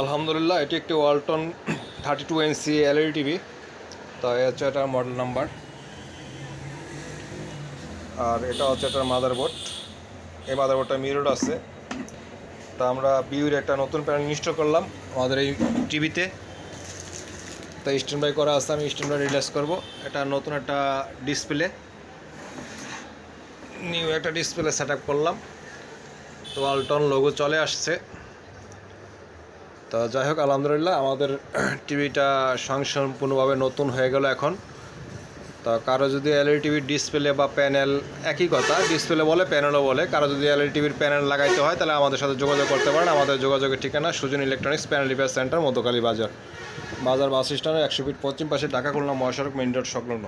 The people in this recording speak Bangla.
আলহামদুলিল্লাহ, এটি একটি Walton thirty two NC LED TV. তো এই হচ্ছে এটার মডেল নাম্বার আর এটা হচ্ছে এটার মাদারবোর্ড এই মাদারবোর্ডটা মিরর আছে। তা আমরা বিউর একটা নতুন প্যানেল ইনস্টল করলাম আমাদের এই টিভিতে। তো স্ট্যান্ড বাই করা আছে, আমি স্ট্যান্ড বাই রিলাইজ করব। এটা নতুন একটা ডিসপ্লে নিউ একটা ডিসপ্লে সেট করলাম। তো ওয়ালটন লোগো চলে আসছে। তো যাই হোক, আলহামদুলিল্লাহ আমাদের টিভিটা সম্পূর্ণভাবে নতুন হয়ে গেল এখন। তো কারও যদি এলইডি টিভির ডিসপ্লে বা প্যানেল একই কথা, ডিসপ্লে বলে, প্যানেলও বলে, কারও যদি এলইডি টিভির প্যানেল লাগাইতে হয়, তাহলে আমাদের সাথে যোগাযোগ করতে পারেন। আমাদের যোগাযোগের ঠিকানা Sujan electronics panel repair centre মধ্যকালী বাজার। বাজার বাস স্ট্যান্ডের একশো ফিট পশ্চিম পাশে ঢাকা খুলনা মহাসড়ক, মেইন রোড সংলগ্ন।